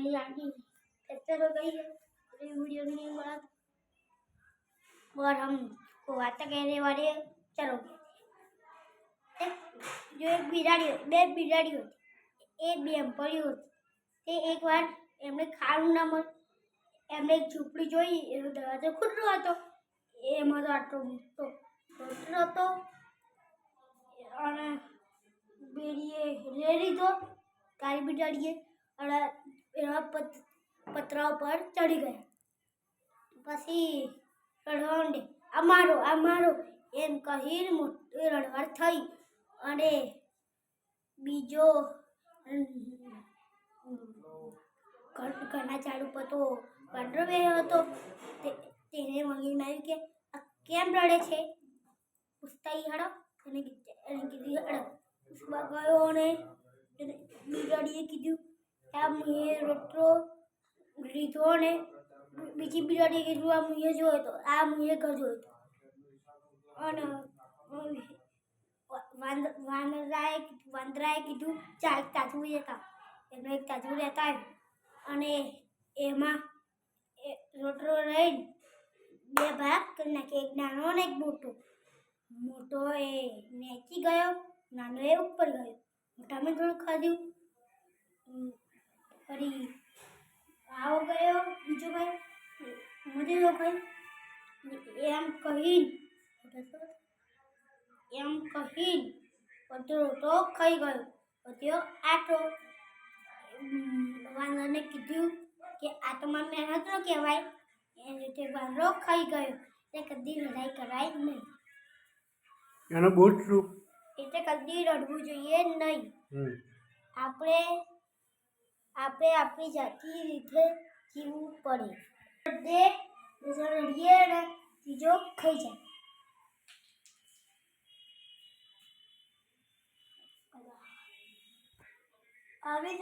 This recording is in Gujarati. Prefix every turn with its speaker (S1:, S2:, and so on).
S1: मेरी आंटी फ्रैक्चर हो गई है तो ये वीडियो नहीं बना और हम को वार्ता कहने वाले हैं चलो એક જો એક બિલાડી બે બિલાડીઓ હતી એ બેનપણીઓ હતી તે એકવાર એમને ખાવાનું ના મળે એમને એક ઝૂંપડી જોઈ એનો દરવાજો ખુલ્લો હતો એમાં તો આટલો મોટો હોટલ હતો અને બેડીએ લઈ લીધો કાળી બિલાડીએ અને એવા પત પતરા ઉપર ચડી ગયા. પછી રડવા માંડે આ મારો આ મારો, એમ કહી મોટી રડવાડ થઈ અને બીજો ઘર- ઘરના ઝાડ ઉપર તો વાંદરો બેહ્યો હતો. તેને મંગી માર્યું કે, આ કેમ રડે છે? પૂછતા હડો, એને કીધું હડો. ગયો અને એને બિલાડીએ કીધું આ મુએ રોટલો લીધો અને બીજી બિલાડીએ કીધું આ મુએ જોયો હતો આ મુએ ઘર જોયો તો. અને વાંદ- વાંદરાએ વાંદરાએ કીધું ચાર એક તાજવું રહેતા એમનો એક તાજવું રહેતા અને એમાં રોટલો રહીને બે ભાગ કરી નાખે, એક નાનો અને એક મોટો. મોટો એ નેચી ગયો, નાનો એ ઉપર ગયો. મોટામાં થોડું ખાધ્યું ફરી આવો ગયો બીજો ભાઈ મધેલો ભાઈ એમ કહી એમ કહી પતરો રોટો ખાઈ ગયો. પત્યો આટો વાંદરને કીધું કે આ તો મારે મહેનત ન કહેવાય. એ રીતે વાંદરો ખાઈ ગયો. એટલે કદી લડાઈ કરાય નહીં.
S2: એનો બૂટ શું
S1: એટલે કદી રડવું જોઈએ નહીં. આપણે આપણે આપણી જાતિ રીતે જીવવું પડે. બે રડીએ અને ત્રીજો ખાઈ જાય. આવી